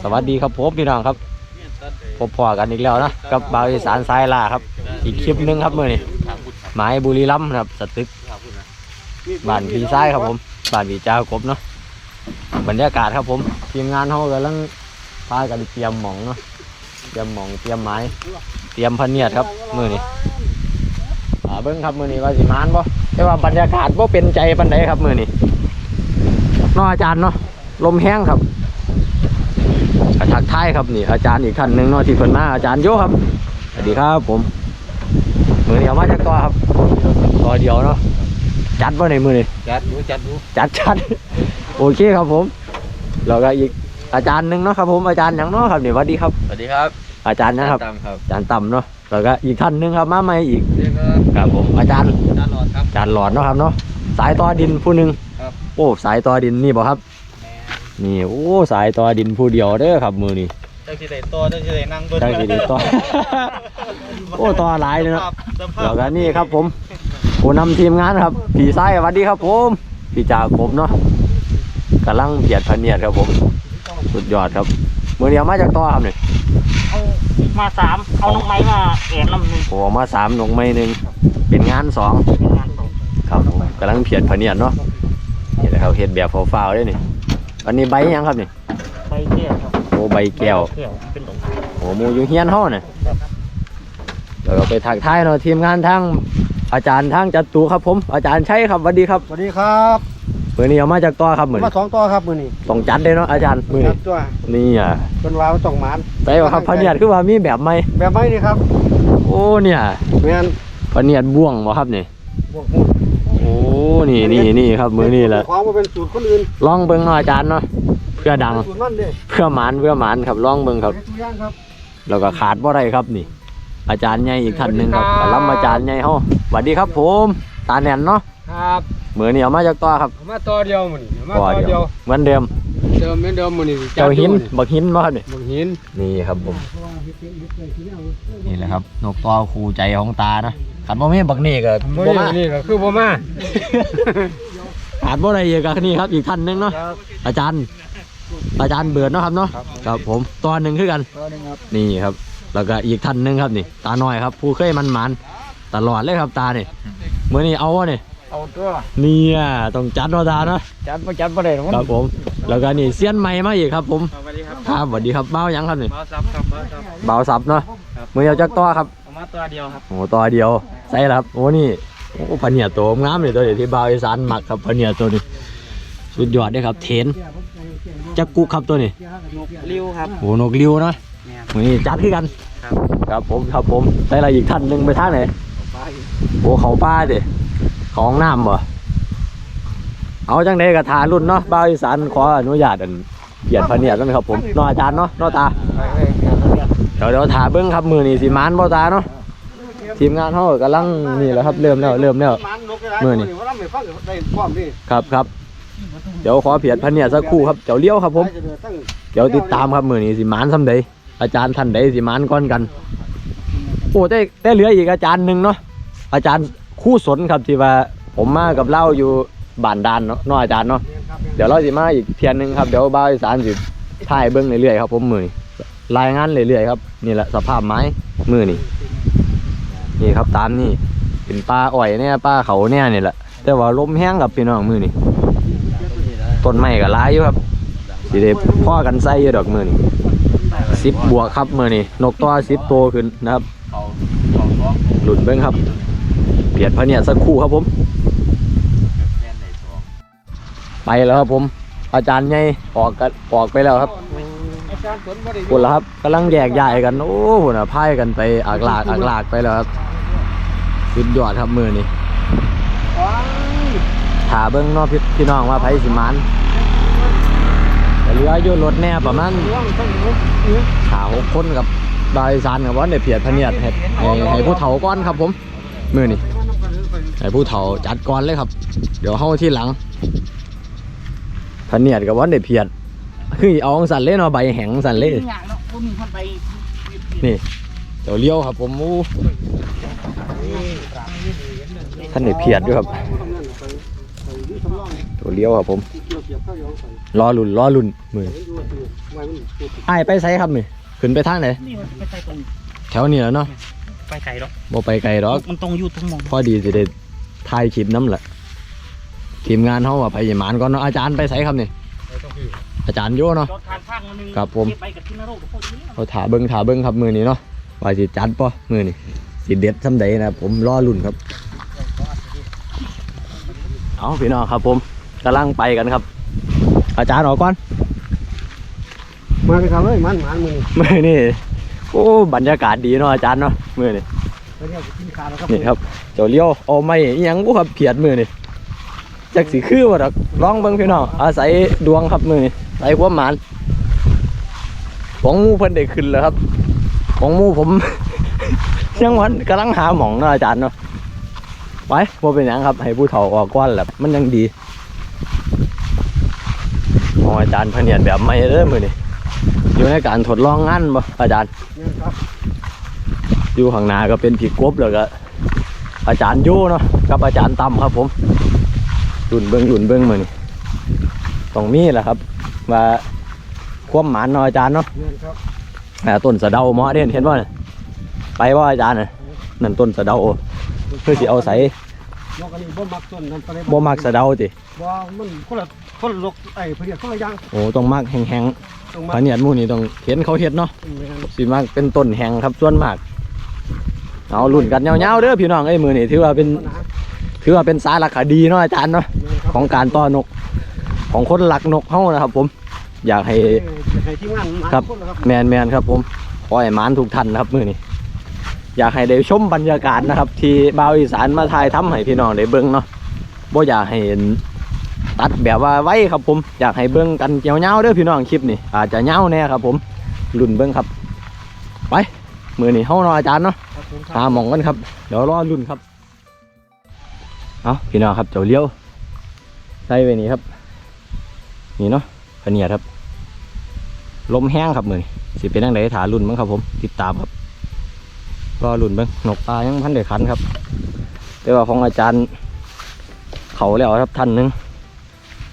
สวัสดีครับผมพี่น้องครับพบพอกันอีกแล้วนะกับบาวอีสานสายล่าครับ อีกคลิปหนึงครับมื่อนี้หมายบุรีรัมย์ครับ สตึกบ้านพีซ้ายครับผมบ้านพีเจ้ากบเนาะบรรยากาศครับผมทีมงานเขากำลังพากันเตรียมหมองเนาะเตรียมหมองเตรียมไม้ เตรียมพะเนียดครับมื่อนี้อ่าเบิ้งครับมื่อนี้ว่าสิมานบ่แต่ว่าบรรยากาศบ่เป็นใจปันใดครับมื่อนี้เนาะอาจารย์เนาะลมแห้งครับอา ทักทายครับนี่อาจารย์อีกท่านหนึ่งเนาะที่เพิ่นมาอาจารย์โยครับสวัสดีครับผมมือเดียวมาจากตัวครับตัวเดียวเนาะจัดว่าในมือนี่จัดดูจัดดูจัดจัดโอเคครับผมแล้วก็อีกอาจารย์หนึ่งเนาะครับผมอาจารย์หยังเนาะครับนี่สวัสดีครับสวัสดีครับ อาจารย์นะครับตามครับอาจารย์ต่ำเนาะแล้วก็อีกท่านหนึ่งครับมาใหม่อีกเรียกครับครับผมอาจารย์จานหลอดครับอาจารย์หลอดเนาะครับเนาะสายต่อดินผู้หนึ่งครับโอ้สายต่อดินนี่บ่ครับแม่ นี่โอ้สายต่อดินผู้เดียวเด้อครับมือนี่เจ้าสิได้ตัวเจ้าสิได้นั่งเบิ้ใช่สิได้ต่อ โอ้ต่อหลายเลยเนาะสภาพแล้วก็นี่ครับผมผู้นำทีมงานครับพี่ไส้สวัสดีครับผมพี่จ่าผมเนาะกำลังเบียดพะเนียดครับผม สุดยอดครับมือเดียวมาจากต่อครับเนี่ยเอามาสามเอาน้องไม้มาแอบลำหนึ่งโอ้มาสามหนงไม้หนึ่งเป็นงานสองเป็นงานตกครับผมกำลังเบียดพะเนียดเนาะนี่แหละครับเห็ดแบบฟาวๆด้วยนี่ อันนี้ใบหยังครับนี่ไปเที่ยวครับโอ้ใบแก้วเที่ยวเป็นตกโอ้หมูอยู่เฮียนเฮาเนี่ยแล้วก็ไปถักท้ายเนาะทีมงานทั้งอาจารย์ทั้งจัตุครับผม อาจารย์ใช่ครับสวัสดีครับสวัสดีครับมือนี้เอามาจากต่อครับมือมานี้สองตัวครับมือนี้ต้องจัดเลยเนาะอาจารย์มือครันี้บตัวนี่อะเป็นวาวต้องหมานใส่ว่าครับพะเนียดคือว่ามีแบบใหม่แบบไม้นี่ครับโอ้เนี่ยแมนพะเนียดบ่วงบ่ครับนี่บวกหมุดโอ้ นี่นี่นี่ครับมือนี่แหละของมาเป็นสูตรคนอื่นลองเบิ่งเนาะอาจารย์เนาะเพื่อดังสูตรมันเด้เพื่อหมานเพื่อหมานครับลองเบิ่งครับตัวอย่างครับแล้วก็ขาดบ่ได้ครับนี่ อาจารย์ใหญ่อีกท่านหนึงครับกำลังอาจารย์ใหญ่เฮาสวัสดีครับ ผมตาแน่นเนาะครับมือนี่เอามาจากต่อครับมาตัวเดียวมือนี้มาต่อตัวเดีเดียยววเหมือนเดิมเดิมเหมือนเดิมมือนี้เจ้าหินบักหินบ่ครับนี่บนหินนี่ครับผมนี่แหละครับนกต่อคู่ใจของตานะ ขันบ่มีบักนี่ก็บ่บ่มานี่ก็คือบ่มาขาดบ่ได้อีกก็นี่ครับอีกท่านหนึงเนาะอาจารย์ อาจารย์เบิดเนาะครับเนาะครับผมตัวหนึ่งคือกัน ตัวนึงครับนี่ครับ แล้วก็อีกท่านหนึงครับนี่ ตาหน่อยครับผู้เคยมันหมันตลอดเลยครับตาเนี่ยเมื่อนี้เอาวะเนี่ยเอาตัวเนี่ยต้องจัดเนาะตาเนาะจัดบ่จัดบ่ได้หรอกครับผม แล้วก็นี่เซียนใหม่มาอีกครับผมสวัสดีครับครับสวัสดีครับเบ้าหยังครับนี่มาซับครับมาซับ เบาสับเนาะมือเดียวจักต่อครับ เอามาตัวเดียวครับโอ้ตัวเดียวใส่แล้วครับโอ้นี่โอ้พะเนียดตัวงามเลยตัวเดียวที่บาวอีสานหมักครับพะเนียดตัวนี้สุดยอดเลยครับเทนจักกุกครับตัวนี้ริวครับโอ้นกริ้วเนาะเนี่ยมือนี้จัดขึ้นกันครับครับผมครับผมใส่อะไรอีกท่านหนึ่งไปท่าไหนโอ้เขาป้าดิเขาห้องน้ำบ่เอาจังไดกระทารุ่นเนาะบาวอีสานขออนุญาตอันเกียรติพะเนียดนั่นครับผมเนออาจารย์เนาะเนอตาเดี๋ยวเดี๋ยวถาเบิ้งครับมือนี่สิมานบ่ตาเนาะทีมงานเขากำลังนี่แหละครับเริ่มแล้วเริ่มแล้วมื้อนี้ว่าเราไม่ฟังได้ความดีครับครับเดี๋ยวขอเพียรพันเนี่ยสักครู่ครับเจ้าเลี้ยวครับผมได้จะเดินตั้งเดี๋ยวติดตามครับมือนี้สิมานสำใดอาจารย์ท่านใดสิมานก่อนกันโอ้ได้ได้เหลืออีกอาจารย์หนึ่งเนาะอาจารย์คู่สนครับที่ว่าผมมากับเล่าอยู่บ้านดานเนาะเนาะอาจารย์เนาะเดี๋ยวเราสิมาอีกเพียนหนึ่งครับเดี๋ยวบ้าวอีสานสิถ่ายเบิ้งเรื่อยๆครับผมมือนี้ รายงานเรื่อยๆครับนี่แหละสภาพไม้มือนี่นี่ครับตามนี่เป็นปลาอ้อยเนี่ยปลาเขาเนี่ยนี่แหละแต่ว่าลมแห้งกับพี่น้องมือนี่ต้นไม้ก็หลายอยู่ครับสิได้พ่อกันใส่อยู่ดอกมือนี่สิบบวกครับมือนี่นกตัวสิบตัวขึ้นนะครับหลุนเบิ้งครับ เปลี่ยนพระเนี่ยสักคู่ครับผม ไปแล้วครับผม อาจารย์ใหญ่ออกกันออกไปแล้วครับ อาจารย์สนบ่ได้คนละครับกำลังแยกย้ายกัน โอ้โหน่ะพายกันไปอากลากอากลากไปแล้วครับสุดยอดครับมือนี่ถาเบิ้งเนอกพี่น้องว่าไผสิมานแต่เหลืออยู่รถแน่ประมาณว่างทั้งหมดหาหกคนกับบายซานกับว่าในเพียรพะเนียดให้ให้ให้ผู้เฒ่าก้อนครับผมมือนี่ให้ผู้เฒ่าจัดก่อนเลยครับ เดี๋ยวเข้าที่หลังพะเนียดกับว่าในเพียร คือเอาของสันเล่นเอาใบแห้งสันเล่อย่างเนาะบ่มีคนไปนี่เดี๋ยวเลี้ยวครับ ผมอู้ท่านในเพียรด้วยครับตัวเลี้ยวครับผมเกี่ยวสียบเข้าอยู่ใส่รอลุ่นรอลุ่นมือเห็นอยู่ว่าคือไว้มันพูดไอ้ายไปไสครับนี่ขึ้นไปทางไหนนี่มันไปไกลตรงแถวนี้แหล้วเนาะไปไกลหรอกบ่ไปไกลหรอกมันตรงอยู่ตรงมองพอดีสิได้ถ่ายคลิปน้ำแหละทีมงานเขาว่าไปหยิมานก่อนเนาะอาจารย์ไปไสครับนี่ ไปต้องพี่ อาจารย์โยเนาะรถทางข้างมันนึงครับผมไปกับที่นรกกับพวกนี้เขาถาเบิ้งถาเบิ้งครับมือนี้เนาะว่าสิจัดป่ะมือนี้สิเด็ดสำใดนะครับผมรอลุ่นครับ เอาพี่น้องครับผมกำลังไปกันครับ อาจารย์ออกก่อน มาไปทำเลยมันมันมือนี่มือนี่โอ้บรรยากาศดีเนาะอาจารย์เนาะมือนี่ไปเนี่ยกินขาแล้วครับนี่ครับเจ้าเลี้ยวเอาไม่อิหยังกูครับเพียดมือนี่จักสีคือว่าดอกลองเบิ้งพี่น้องอาศัยดวงครับมือนี่ อาศัยความหมานของหมูเพิ่นได้ขึ้นแล้วครับ ของหมูผม ยังวันกำลังหาหมองเนาะอาจารย์เนาะไว้บ่เป็นหยังครับ ให้ผู้เฒ่าออกก้อนแหละมันยังดีมองอาจารย์เพิ่นเนียนแบบไม่เด้อมือนี่อยู่ในการทดลองงานบ่อาจารย์เนี่ยครับอยู่ข้างหน้าก็เป็นผีกบแล้วก็อาจารย์โยเนาะกับอาจารย์ตั้มครับผมหลุนเบิ้งหลุนเบิ้งมือนี่ต้องมีแหละครับ ว่าความหมานเนาะอาจารย์เนาะเนี่ยครับแหม่ต้นสะเดาเหมาะเด่นเห็นว่าไปว่าอาจารย์น่ะนั่นต้นสะเดาเพื่อสิเอาใส่นกอันนี้บ่มักต้นนั้นไปเลยบ่มักสะเดาติบ่มันคนละคนละลกไอ้เพื่อนคนละอย่างโอ้ต้องมักแห้งต้องๆมาพาเนียดหมู่นี่ต้องเห็นเขาเฮ็ดเนาะเนี่ยสิมักเป็นต้นแห้งครับส่วนมากเอาลุ่นกันยาวๆเด้อพี่น้องเอ้ยมือนี่ถือว่าเป็นปัญหาถือว่าเป็นสารคดีเนาะอาจารย์เนาะเนี่ยครับของการต้อนก ของคนหลักนกเฮานะครับ ผม อยากให้เอ้ยจะให้ทีมงานมาครับนละครับแมนแมนครับ ผมขอให้หมานทุกท่านนะครับมื้อนี้อยากให้ได้ชมบรรยากาศนะครับ ที่บ่าวอีสานมาถ่ายทำให้พี่น้องได้เบิ่งเนาะบ่อยากให้เห็นตัดแบบว่าไว้ครับผม อยากให้เบิ่งกันเกี่ยวๆเด้อพี่น้องคลิปนี้อาจจะยาวแน่ครับ ผมรุ่นเบิ่งครับ ไปมื้อนี้เฮาเนาะอาจารย์เนาะครับผมครับหาหมองกันครับเดี๋ยวรอรุ่นครับเอาพี่น้องครับเจ้าเลี้ยวใส่ไว้นี่ครับ นี่เนาะพเนียดครับ ลมแห้งครับมือนสิเป็นยังไงถารุ่นมั้งครับผม ติดตามครับรอรุ่นบ้างนกปลายังพันเดือคันครับ แต่ว่าของอาจารย์ เขาแล้วครับท่านหนึง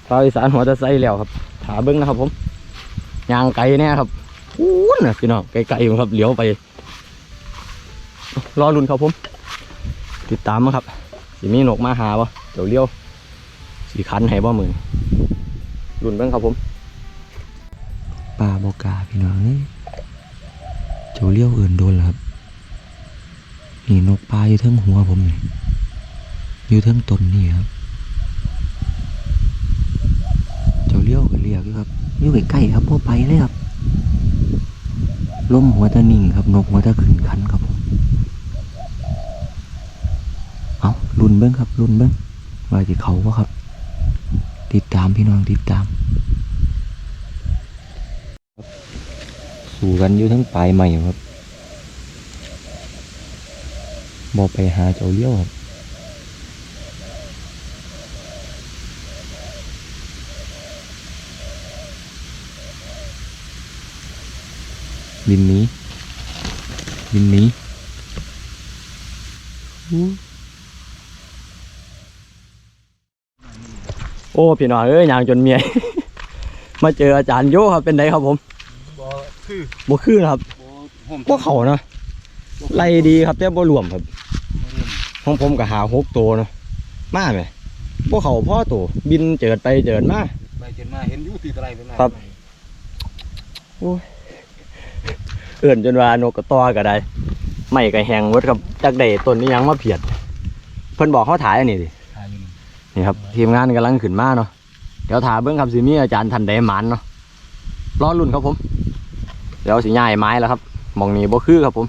ปลาอีสานหัวตะไซแล้วครับ ถาเบิ้งนะครับ ผมยางไก่แน่ครับอู้น่ะพี่น้องไกลๆอยู่ครับเหลียวไป รอรุ่นครับผม ติดตามนะครับสิมีนกมาหาบ่เดี๋ยวเลี้ยวสีคันให้บ่มือ รุนเบิ่งครับผมปลาโบกาพี่น้องนี่เจ้าเลี้ยวอื่นโดนแล้วครับนี่นกปลาอยู่เทั้งหัวผมนี่อยู่เทั้งต้นนี่ครับเจ้าเลี้ยวก็เรียกอยู่ครับอยู่ใกล้ๆครับพวไปเลยครับล้มหัวตะนิ่งครับนกหัวตะขึ้นคันครับผมเอารุนเบิ้งครับรุนเบิ้งว่าจะเขาวะครับ ติดตามพี่น้องติดตาม สู่กันอยู่ทั้งปลายใหม่ครับบอกไปหาเจ้าเลี้ยวครับบินนี้บินนี้ โอ้พี่น้องเอ้ยยางจนเมียมาเจออาจารย์โยครับเป็นไงครับผมบ่คือบ่คือนะครับบ่ห่มบ่เขานะไล่ดีครับแต่บ่รวมครับของผมก็หาหกตัวเนาะมาไหมบ่เขาพ่อตัวบินเจิดไปเจิดมาไปจนมาเห็นอยู่ตีตะไลเป็นไงครับเอื่นจนว่านกกระตอก็ได้ไม่ก็แหงเวิดครับจักได้ต้นนี้ยังมาเพียดเพิ่นบอกเขาถ่ายอันนี้ดิอ่าอยู่ นี่นี่ครับทีมงานกำลังขึ้นมาเนาะเดี๋ยวถามเบิ้งครับสิมีอาจารย์ทันใดหมันเนาะรอรุ่นครับผม เดี๋ยวสิย้ายไม้แล้วครับหมองนี้บ่คือครับผม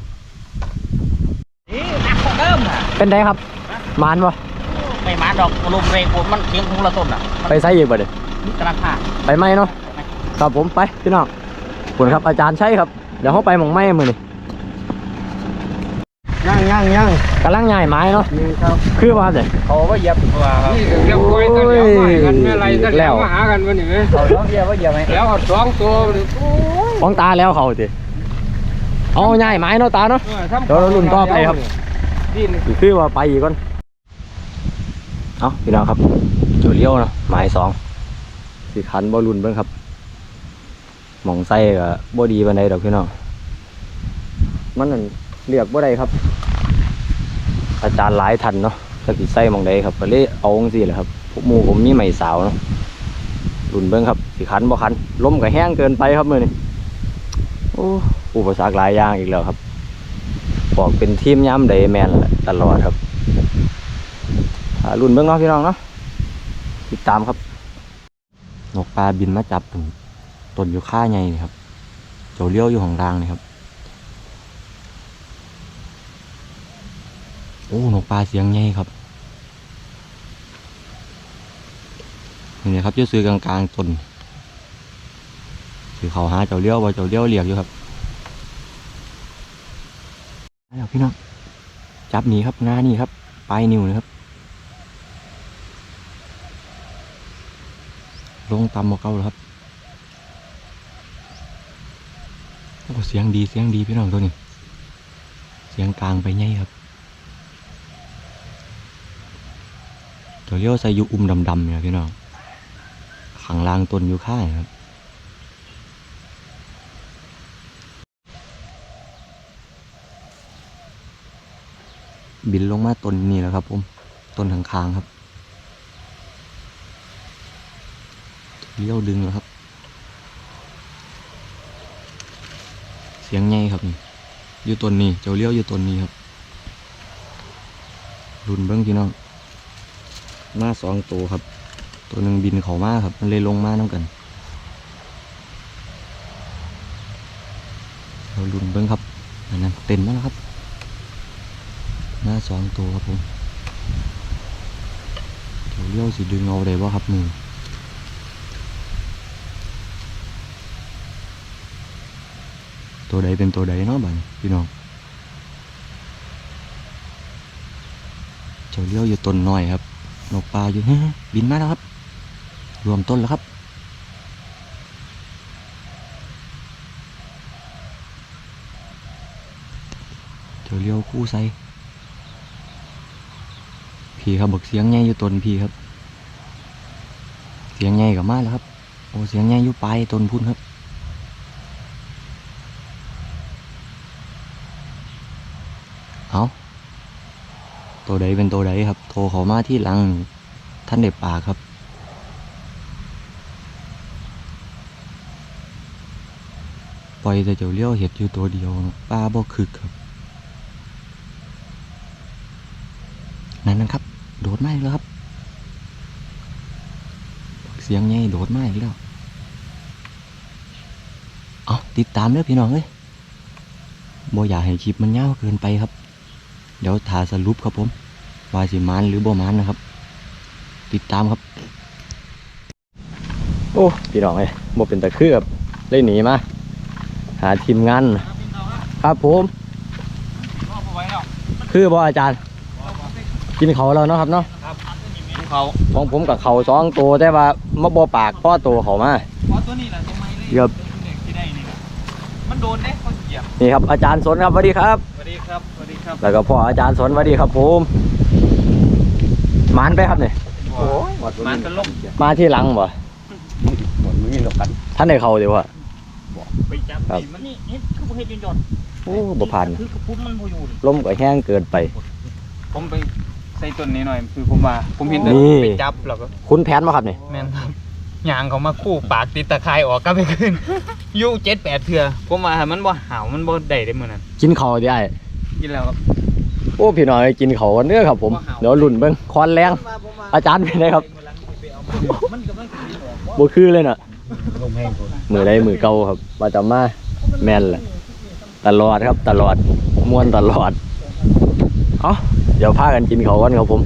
นี่หนักกว่าเดิมอะเป็นไดครับหมันวะไม่มาดอกลมเรงผมมันเสียงคงละต้นอะมันไปไซอีกบ่เด้กำลังผ่าไปไหมเนาะครับผมไปพี่น้องขอบคุณครับอาจารย์ใช่ครับเดี๋ยวเขาไปหมองไม้มือนี่ ย่างย่างย่างกำลังย้ายไม้เนาะนี่ครับคือว่าเด้เขาว่าเหยียบว่าครับนี่ก็เรียบร้อยกันแล้วมากันไม่ไรกันแล้แล้ววมาหากันวันนี้ไหมเขาต้องเหยียบว่าเหยียบไหมแล้วเอาสองตัวนี่โอ้ยมองตาแล้วเขาติเอาย้ายไม้เนาะตาเนาะเออทำเดี๋ยวเรารุ่นต่อไปครับดินสิคือว่าไปอีกก่อนเอาพี่น้องครับจุดเลี้ยวเนาะหมายสองสิขันบ่รุนเบิ่งครับหมองไส้ก็บ่ดีปานใดดอกพี่น้องมันนั่นเรียกบ่ได้ครับ อาจารย์หลายทันเนาะสักสิใส่หมองใดครับก็เลยเอาจังซี่แหละครับพวกหมูผมมีไม้สาวเนาะรุนเบิ่งครับสิขันบ่ขันล้มก็แห้งเกินไปครับมือนี้โอ้อุปสรรคหลายอย่างอีกแล้วครับ บอกเป็นทีมย้ำใดแมนตลอดครับรุ่นเบิ่งเนาะพี่น้องเนาะติดตามครับนกปลาบินมาจับตรงต้นอยู่ค่าใหญ่นี่ครับเจ้าเลี้ยวอยู่ของรางนี่ครับ โอ้นกปลาเสียงใหญ่ครับนี่นะครับเจะซื้อกลางกลางๆต้นคือเขาหาเจ้าเลี้ยวว่าเจ้าเลี้ยวเรียกอยู่ครับแล้วพี่น้องจับหนีครับงานี่ครับปลายนิ้วนะครับ ลงตำมาเก้าแล้วครับโอ้เสียงดีเสียงดีพี่น้องตัวนี้ เสียงกลางไปไงครับ ตัวเลี้ยวใส่ยูอุ้มดำๆเนี่ยพี่น้องขังล่างต้นยู่ข้างครับบินลงมาต้นนี้แล้วครับผมต้นข้างครับเลี้ยวดึงแล้วครับ เสียงไงครับนี่อยู่ต้นนี้เจ้าเลี้ยวอยู่ต้นนี้ครับรุนเบิ้งพี่น้อง มาสองตัวครับ ตัวหนึ่งบินเขามาครับ มันเลยลงมาน้ำกันเรารุนเบิ้งครับอันนั้นเต็มแล้วครับมาสองตัวครับผมเจ้าเลี้ยวสิดึงเอาได้บ่ครับมือตัวใดเป็นตัวใดเนาะบัดนี้พี่น้องเจ้าเลี้ยวอยู่ต้นน้อยครับ นกปลาอยู่ฮบินมาแล้วครับ รวมต้นแล้วครับเจ้าเลี้ยวคู่ใสพี่ครับบอกเสียงใหญ่อยู่ต้นพี่ครับ เสียงใหญ่กับมาแล้วครับ โอ้เสียงใหญ่อยู่ปลายต้นพุ่นครับเอา ตัวใดเป็นตัวใดครับ โทรเขามาที่หลังท่านเด็บปากครับ ปล่อยแต่เจ้าเลี้ยวเห็ดอยู่ตัวเดียวป้าบ่คึกครับ นั่นนะครับ โดดไมาอีกแล้วครับ เสียงไงโดดไมาอีกแล้วเอาติดตามเด้อพี่น้องเอ้ยบ่อยากให้คลิปมันยาวเกินไปครับ เดี๋ยวถ่าสรุปครับผม ว่าสิมานหรือบ่มานนะครับ ติดตามครับ โอ้พี่น้องเอ้ยบ่เป็นตะคือครับเลยหนีมาหาทีมงานครับผมคือบ่อาจารย์ กินเขาแล้วเนาะครับเนาะเขาของผมกับเขาสองตัวแต่ว่ามาบ่ปากพ่อตัวเขามาเพราะตัวนี้แหละตัวไม้เลยครับเด็กที่ได้นี่นะมันโดนเด้เขาเหยียบนี่ครับอาจารย์สนครับสวัสดีครับสวัสดีครับสวัสดีครับ แล้วก็พ่ออาจารย์สนสวัสดีครับผม หมานไปครับเนี่ยโอ้ยมันตลกมาที่หลังบ่หมดมือหลบกันท่านได้เขาเดี๋ยวอะไปจับครับนี่มันนี่เฮ็ดคือบ่เฮ็ดยนต์ยนต์โอ้บ่ผ่านคือกระพุ้นมันบ่อยู่นี่ลมก็แห้งเกินไป ผมไปใส่ต้นนี้หน่อยคือผมว่าผมเห็นแต่นี่ไปจับแล้วก็คุณแผนมาครับเนี่ยแม่นครับยางเขามาคู่ปากติดตะไคร้ออกก็ไปขึ้นอยู่เจ็ดแปดเถื่อผมว่าให้มันบ่หาวมันบ่ได้ได้มื้อนั้นกินเขาได้กินแล้วครับโอ้พี่น้อยกินเขากันเนื้อครับ ผมเดี๋ยวลุ่นเบิ้งคอนแรง อาจารย์เป็นไงครับมันกำลังกินออกบ่คือเลยน่ะมือใดมือเก่าครับว่าจะมาแม่นแหละตลอดครับ ตลอดม่วนตลอดเอาเดี๋ยวพากันกินเขากันครับผม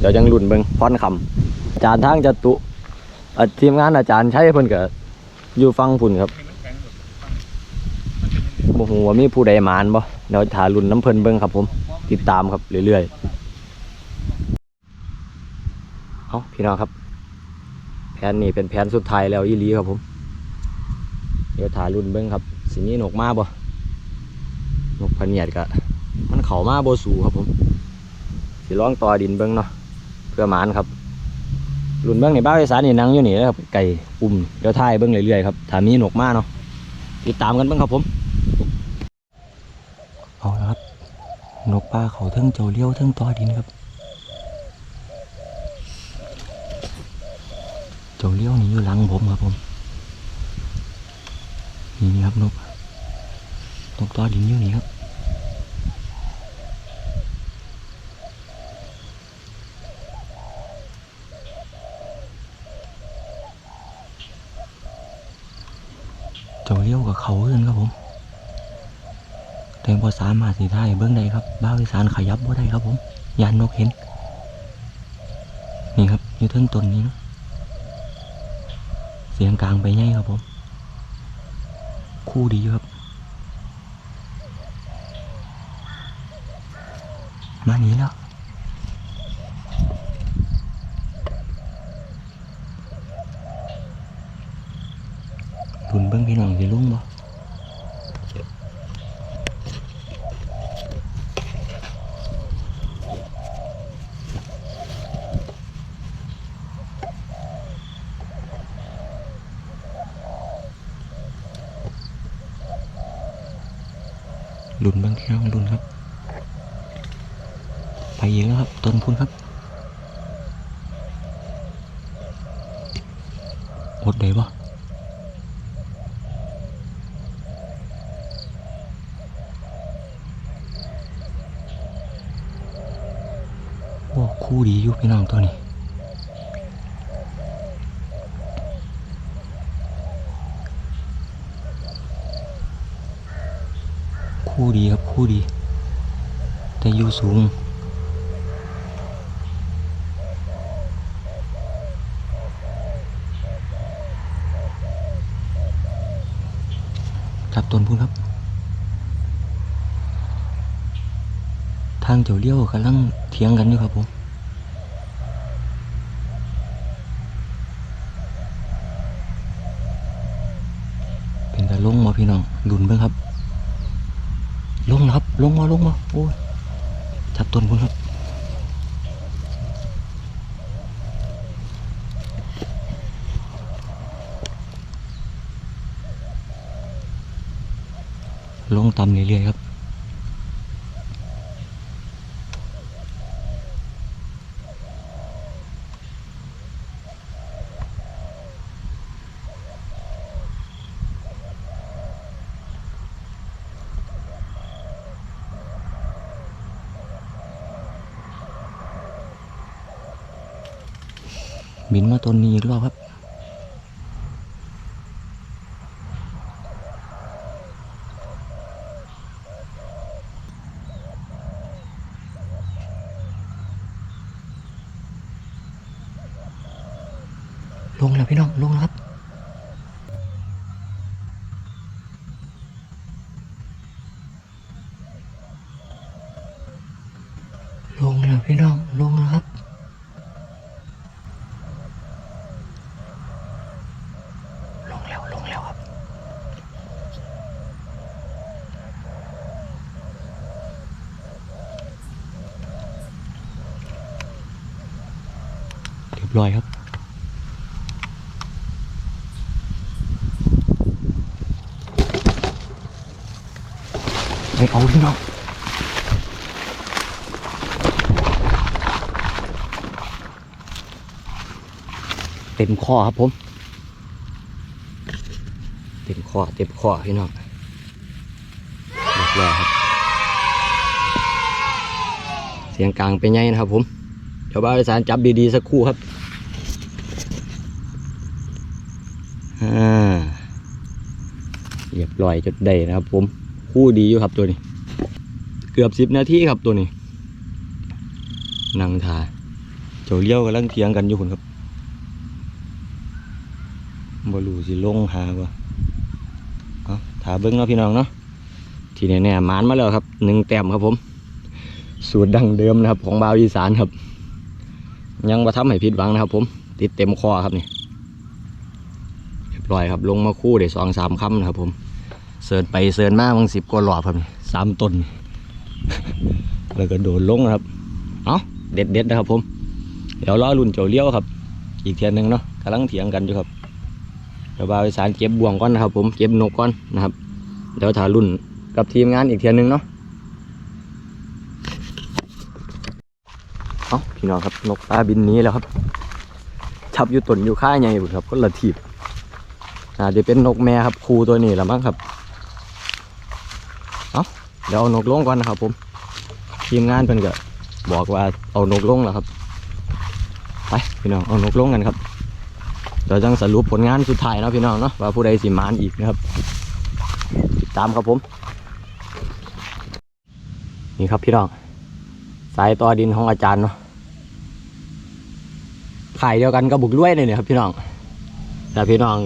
เดี๋ยวจังลุ่นเบิ้งฟ้อนคำอาจารย์ทางจตุอะทีมงานอาจารย์ใช้เพิ่นก็อยู่ฟังพุ่นครับบ่ฮู้ว่ามีผู้ใดหมานบ่เดี๋ยวถาลุ่นน้ำเพิ่นเบิ่งครับผม ติดตามครับเรื่อยๆเอาพี่น้องครับ แผนนี้เป็นแผนสุดท้ายแล้วอีลีครับผม เดี๋ยวถ่ายรุ่นเบิ้งครับ สิมีนกมาบ่นกพะเนียดกะมันเข่ามาบ่สูครับผมสิร้องต่อดินเบิ้งเนาะเพื่อหมานครับหลุนเบิ้งในบ้านอีสานนี่นั่งอยู่นี่นะครับไก่อุ่มเดี๋ยวถ่ายเบิ้งเรื่อยๆครับถ้ามีหนกมาเนาะติดตามกันเบ้างครับผมเอาละครับ นกป้าเขาทั้งเจ้าเลี้ยวทั้งตอดินครับ เจ้าเลี้ยวนี่อยู่หลังผมครับผมนี่ครับนกนกตอดินอยู่นี่ครับ เจ้าเลี้ยวกับเขาเอื่นครับผม แต่พอ สามารถสีได้เบิ้องได้ครับบ้าวอีสานขยับบ่ได้ครับผมยานนกเห็น นี่ครับอยู่เทิงต้นนี้เนะเสียงกลางไปไงครับผม คู่ดีครับ มาหนีแล้วรุนเบิ้องพี่น้องสิลุงบ่ หลุนบิ้งพี่น้องลุนครับ ไปเยอะครับ ต้นคุณครับอดได้บ่โอ้คู่ดีอยู่พี่น้องตัวนี้ คู่ดีครับคู่ดี แต่อยู่สูงจับต้นพุ่นครับ ทางเจ้าเลี้ยวกำลังเถียงกันอยู่ครับผม เป็นแต่ลงมาพี่น้องดุนเบิ่งครับ ลงนะครับ ลงมาลงมาโอ้ยจับต้นพุ่นครับ ลง ต่ำเรื่อยๆครับ บินมาต้นนี้อีกรอบครับ ลงแล้วพี่น้อง ลงแล้วครับ ลงแล้วพี่น้อง ลงแล้วครับ ลงแล้ว ลงแล้วครับ เรีย บร้อยครับไปเอาพี่น้องเต็มข้อครับผม เต็มข้อเต็มข้อพี่น้องเรียบร้อยครับ เสียงกลางเป็นไงนะครับผม เดี๋ยวบ้าวอีสานจับดีๆสักครู่ครับอ่าเรียบร้อยจดได้นะครับ ผมคู่ดีอยู่ครับตัวนี้ เกือบสิบนาทีครับตัวนี้นั่งทาเจ้าเลี้ยวกำลังเถียงกันอยู่คนครับบรูสิลงหาบ่เอาถาเบิ้งเนาะพี่น้องเนาะที่แน่ๆหมานมาแล้วครับหนึ่งแต้มครับผม สูตรดั้งเดิมนะครับ ของบาวอีสานครับ ยังมาทำให้ผิดหวังนะครับ ผม ติดเต็มคอครับนี่เรียบร้อยครับ ลงมาคู่ได้สองสามคำนะครับผม เสิร์นไปเสิร์นมาบางสิบกว่าหลอดครับสามต้นแล้วก็โดดลงนะครับ เอาเด็ดเด็ดนะครับ ผม เดี๋ยวรอรุ่นเจ้าเลี้ยวครับ อีกเทียนหนึ่งเนาะกำลังเถียงกันอยู่ครับเดี๋ยวบาวอีสานเก็บบ่วงก่อนนะครับ ผมเก็บนกก่อนนะครับ เดี๋ยวถ่ารุ่นกับทีมงานอีกเทียนหนึ่งเนาะเอาพี่น้องครับนกปลาบินนี้แล้วครับชับอยู่ตนอยู่ค่าใหญ่บุครับก็ละทีบอาจจะเป็นนกแม่ครับครูตัวนี้ละมั้งครับ เดี๋ยวเอานกลงก่อนนะครับ ผมทีมงานเพิ่นก็บอกว่าเอานกลงแล้วครับไปพี่น้องเอานกลงกันครับเดี๋ยวจังสรุปผลงานสุดท้ายเนาะพี่น้องเนาะว่าผู้ใดสิมานอีกนะครับ ติดตามครับผม นี่ครับพี่น้อง สายต่อดินของอาจารย์เนาะขายเดียวกันกับบุกล้วยเลยเนี่ยครับพี่น้อง แต่พี่น้อง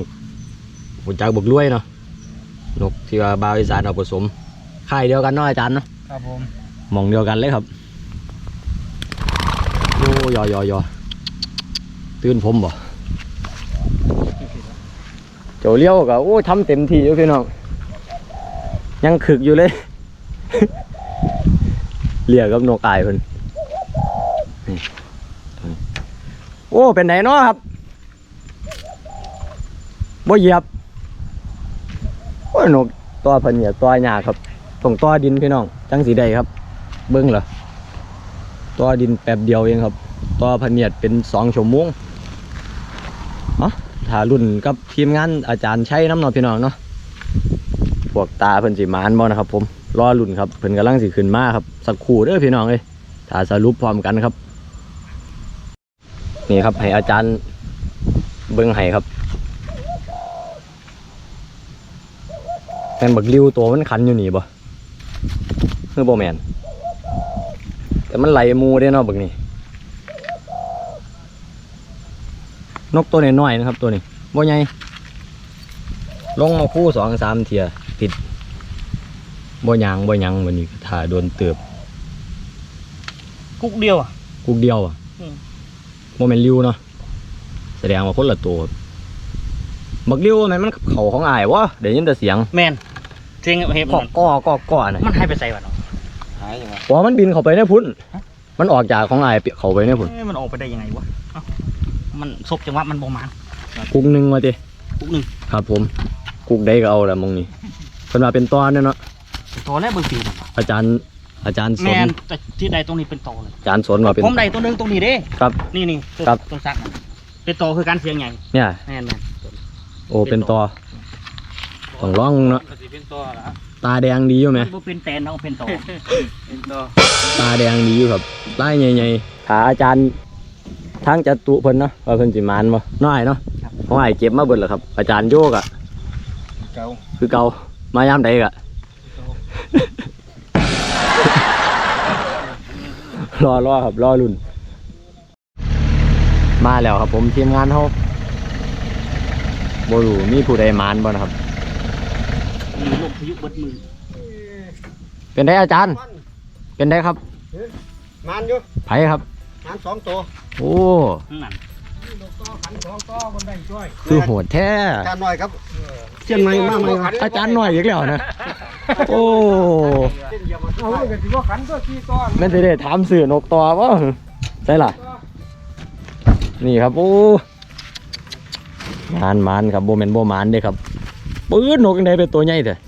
หูจักบุกล้วยเนาะนกที่ว่าบาวอีสานเอาผสม ขายเดียวกันเนาะอาจารย์เนาะครับผมหมองเดียวกันเลยครับโอ้ยอยอยอตื่นผมบ่เจ้าเลี้ยวก็โอ้ทำเต็มที่อยู่พี่น้องยังขึกอยู่เลยเลียกับนกอายเพิ่นนี่ตัวนี้โอ้ เป็นไหนเนาะครับบ่เหยียบโอ้ยนกตัวเพิ่นเนี่ยตัวหยาครับ ตรงตัวดินพี่น้องจังสีใดครับ เบิ้งเหรอตัวดินแป๊บเดียวเองครับตัวพเนียดเป็นสองชั่วโมงเนาะถ้ารุ่นกับทีมงานอาจารย์ใช้น้ำหนอพี่น้องเนาะพวกตาเพิ่นสิมานบ่นะครับ ผมรอรุ่นครับเพิ่นกำลังสิขึ้นมาครับสักครู่เด้อพี่น้องเอ้ยถ้าสรุปพร้อมกันครับ นี่ครับให้อาจารย์เบิ้งให้ครับแม่นบักริวตัวมันขันอยู่นี่บ่ คือโบแมน แต่มันไหลหมูได้เนาะบักนี่นกตัวน้อยๆนะครับตัวนี้บ่ใหญ่ลงมาคู่สองสามเทียติดบ่หยางบ่หยังวันนี้ถ่าโดนเติบ กุ๊กเดียวอะ กุกเดียวอะอืมโมเมนริวเนาะแสดงว่าคนละตัวบักริวมันมันเขาของอายวะเดี๋ยวยินแต่เสียงแมน เสียงเห็บก้อมันก้อก้อก้อน่ะมันให้ไปใส่วะเนาะหายยังไงเพราะมันบินเข้าไปในพุ่นมันออกจากของอายเข้าไปในพุ่นเอ้ยมันออกไปได้ยังไงวะเอ้ามันซบจังหวะมันบ่มานกุกหนึ่งมาติกุ๊กหนึ่งครับผมกุกได้ก็เอาละมองนี่เพิ่นว่าเป็นตอนเนาะเนาะตัวแรกเบอร์สี่น่ะอาจารย์อาจารย์สแมนนแต่ที่ใดตรงนี้เป็นโตเลยอาจารย์สนว่าเป็น ผมใดตัวหนึงตรงนี้เด้ครับนี่นี่ตัวครับ ตัวซักน่ะเป็นโตคือการเสียงใหญ่เนี่ยแมนแมนโอ้เป็นตอ ต้องร้องเนาะก็สิเป็นตัวละตาแดงดีอยู่ไหมบ่เป็นแตนเนาะเป็นโตเป็นตัวตาแดงดีอยู่ครับไล่ใหญ่ๆขาอาจารย์ทางจัตุเพิ่นเนาะว่าเพิ่นสิมานบ่น้อยเนาะเพราะไอ้เก็บมาเบิดแล้วครับ อาจารย์โยกอะเก่าคือเก่ามายามใดกะรอรอครับรอรุ่น มาแล้วครับผมทีมงานเขาบรูมีผู้ใดมานบ่นะครับ มีลมพายุเบิดมือเป็นได้อาจารย์ เป็นได้ครับมันอยู่ไผครับมันสองตัวโอ้ข้างหลังขันสองต่อคนได้ช่วยคือโหดแท้จานหน่อยครับเชียนใหม่มากไหมครับอาจารย์หน่อยอีกแล้วนะโอ้เอาเลยกันสิว่าขันตัวขี้ต้อนแม่นสิได้ถามสื่อนกต่อวะใช่ล่ะ นี่ครับโอ้มานมานครับโบแมนโบมานเด้ครับ ปื้ดนกยังไงเป็นตัวใหญ่เถอะ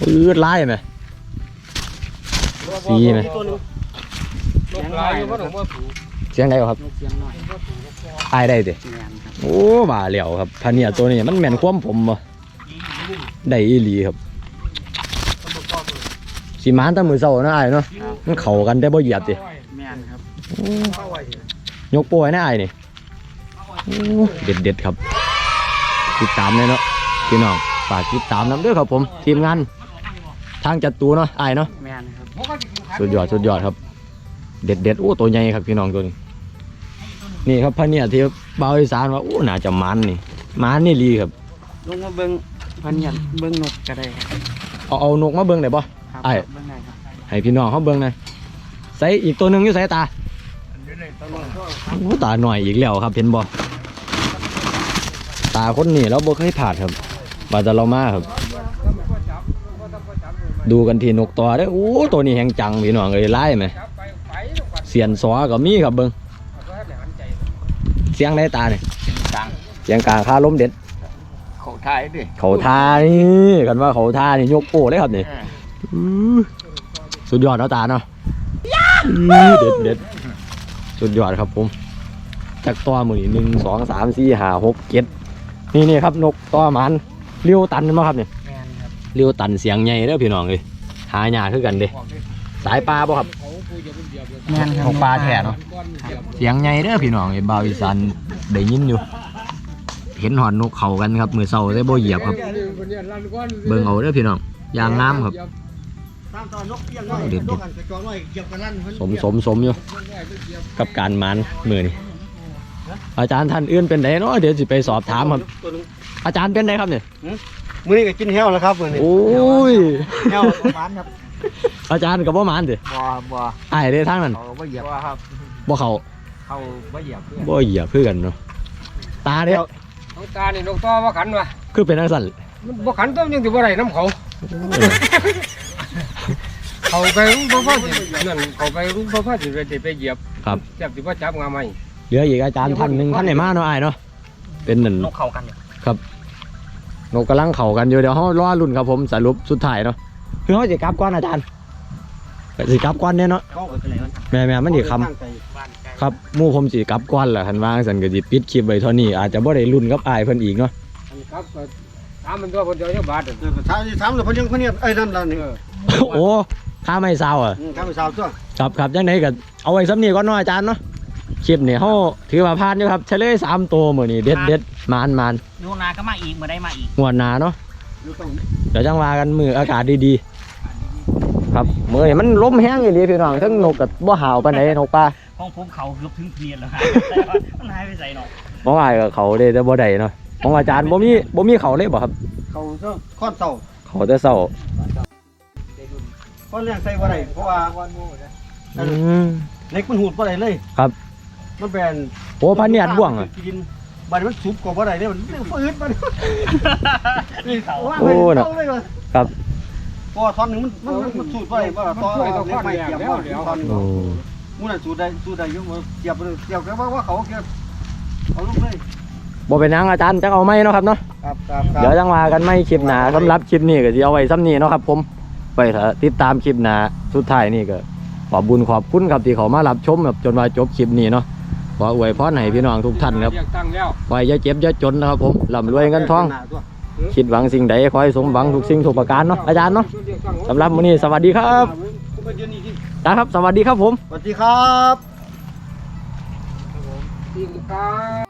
ปื้ดไล่ไหมสีไหมตัวหนึงลงลายอยู่ก็ต้องว่าถูกเสียงไดบ่ครับนกเสียงหน่อยอายได้เด้แมนครับโอ้บ่าเหลียวครับพันเนี่ยตัวนี้มันแม่นความผมบ่ได้อีหลีครับสีมานแตั้งมือเศร้านะอายเนาะมันเข้ากันแต่บ่เหยียบดิแมนครับยกโป้ยนะไอ้นี่โอ้เด็ดเด็ดๆครับ ติดตามเลยเนาะพี่น้องฝากติดตามน้ำด้วยครับผมทีมงานทางจัดตูเนาะไอ้เนาะแมนครับสุดยอดสุดยอดครับ เด็ดเด็ดๆโอ้ตัวใหญ่ครับพี่น้องตัวนี้นี่ครับพะเนี่ยที่เบาอีสานว่าโอ้น่าจะมันนี่มันนี่ลีครับลงมาเบิ้งพันยันเบิ้งนกก็ได้ครับเอาเอานกมาเบิ่งได้ปะครับไอ้เบิ้งได้ครับให้พี่น้องเขาเบิ่งหน่อยใส่อีกตัวหนึ่งอยู่ใส่ตาโอ้ตาหน่อยอีกแล้วครับเห็นบ่ ตาคนนี้เราบ่เคยผ่านครับมาแต่เรามาครับ ดูกันที่นกตัวเด้อโอ้ตัวนี้แหงจังพี่น้องเอ้ยไล่ไหมจับไปไปแล้วกันเสียนสอก็มีครับเบิ่งเอาไว้ให้หันใจเสียงได้ตาเนี่ยกลางเสียงกลางคาล้มเด็ดเขาท้ายดิเขาท่านี่กันว่าเขาท่านี่ยกโป้เลยครับนี่อื้อสุดยอดเนาะตาเนาะอื้อเด็ดเด็ดสุดยอดครับผมจากตัวมือนี่หนึ่งสองสามสี่ห้าหกเจ็ด นี่นี่ครับนกตัวหมันเลี้ยวตันมาครับเนี่ยแม่นครับเลี้ยวตันเสียงใหญ่เด้อพี่น้องเลยหายากคือกันเด้สายปลาบ่ครับแม่นครับของปลาแท้เนาะเสียงใหญ่เด้อพี่น้องไอ้บ่าวอีสานได้ยินอยู่ เห็นหอนนกเขากันครับมือเศร้าได้บ่เหยียบครับ เบิ่งเอาเด้อพี่น้องยางงามครับตามตอนนกเอี้ยงน้อยเด็ดๆนกอันกระจอกน้อยเกี่ยวกันลั่นเพิ่นสมสมสมอยู่กับการหมันมือนี่ อาจารย์ท่านอื่นเป็นไดเนาะเดี๋ยวสิไปสอบถามครับ ตัวหนึง อาจารย์เป็นไดครับเนี่ยมื้อนี้ก็กินแห้วแล้วครับมื้อนี้โอ้ยแห้วหวานครับอาจารย์กับบ่หมานสิบ่บ่ไอ้ายได้ทางนั้นเขาบ่เหยียบว่าครับบ่เขาเขาบ่เหยียบเพื่อนบ่เหยียบคือกันเนาะตาเด้อน้องตานี่นกต่อว่าขันวะคือเป็นจังซั่นมันบ่ขันต้มยังถือว่าไรน้ำเขา เขาไปรู้พ่อพ่อสินั่นเขาไปรู้พ่อพ่อสิไปสิไปเหยียบครับ จับสิว่าจับงาไหม เหลืออีกอาจารย์ท่านหนึงท่านไหนมาเนาะอ้ายเนาะเป็นนั่นนกเขากันอยู่นกกำลังเข่ากันอยู่เดี๋ยวเขารอรุ่นครับผมสรุปสุดท้ายเนาะคือเขาจะกลับก่อนอาจารย์ก็สิกลับก่อนเนี่ยเนาะเข้าไปไหนมันแม่แม่มันดีคข้างไกลำครับหมู่ผมสิกลับก่อนแหละคันวางสันก็สิปิดคลิปไว้เท่านี้อาจจะบ่ได้รุ่นกับอายเพิ่นอีกเนาะอันครับก็ถามมันตัวคนเดียวจะบาทเออถามถามแล้วเพิ่นยังเพิ่นเนี่ยเอ้ยนั่นล่ะนี่โอ้ข้าไม่เศร้าอะอืมถามไปสาวตัว ครับครับจังไดก็เอาไว้ซ้ำนี้ก่อนเนาะอาจารย์เนาะ คลิปนี่เฮาถือว่าผ่านอยู่ครับเฉลยสามตัวมื้อนี้เด็ดเด็ดมานมานยูนาก็มาอีกมาได้มาอีกงวดหน้าเนาะอยู่ต้องเดี๋ยวจังว่ากันมืออากาศดีๆ ครับมื้อนี้มันลมแห้งอีหลีพี่น้องทั้งนกกับบ่ห่าวปานใดนกปลาของผมเขาเกือบถึงเพียนแล้วฮะแต่ว่ามันหายไปใส่หนอกบ่ว่ากับเขาเด้แต่บ่ได้เนาะของอาจารย์บ่มีบ่มีเขาเลยบ่ครับ เขาเจ้าค้อนเต่าเขาแต่เช้าค้อนเลี้ยงใส่บ่ได้เพราะว่าอืมเล็กมันหูดบ่ได้เลยครับ มันเป็นโอ้พันเนียดบ่วงอะกินบัดนี้มันสุบกว่าบ่ได้เลยมันฟืดมันนี่เขาว่าโอ้น่ะเาเลยว่ะครับเพราะว่าท่อนหนึงมันมันมันมันสูดบ่ได้บ่ล่ะต่อมันช่วยต่อเล็กไม้ข้อนเกี่ยวแล้วบ่เดี๋ยวท่อนโอ้มู้น่ะสูดได้สูดได้อยู่บ่เกี่ยวบ่ได้เกี่ยวกับว่าว่าเขาเกี่ยวเอาลูกเลยบ่เป็นหยังอาจารย์จังเอาไหมเนาะครับเนาะครับครับคเดี๋ยวรับจังว่ากันไม่คลิปหน้าสำหรับคลิปนี้ก็สิเอาไว้ซ้ำนี้เนาะครับ ผมไปเถอะติดตามคลิปหน้าสุดท้ายนี่ก็ขอบบุญขอบคุณครับที่เขามารับชมแบบจนว่าจบคลิปนี้เนาะ ขออวยพรให้พี่น้องทุกท่านครับเรียกตั้งแล้วขอให้อย่าเจ็บอย่าจนนะครับผมร่ำรวยเงินทอง คิดหวังสิ่งใดขอให้สมหวังทุกสิ่งทุกประการเนาะอาจารย์เนาะสำหรับมื้อนี้สวัสดีครับนะครับ สวัสดีครับผม สวัสดีครับจริงครับ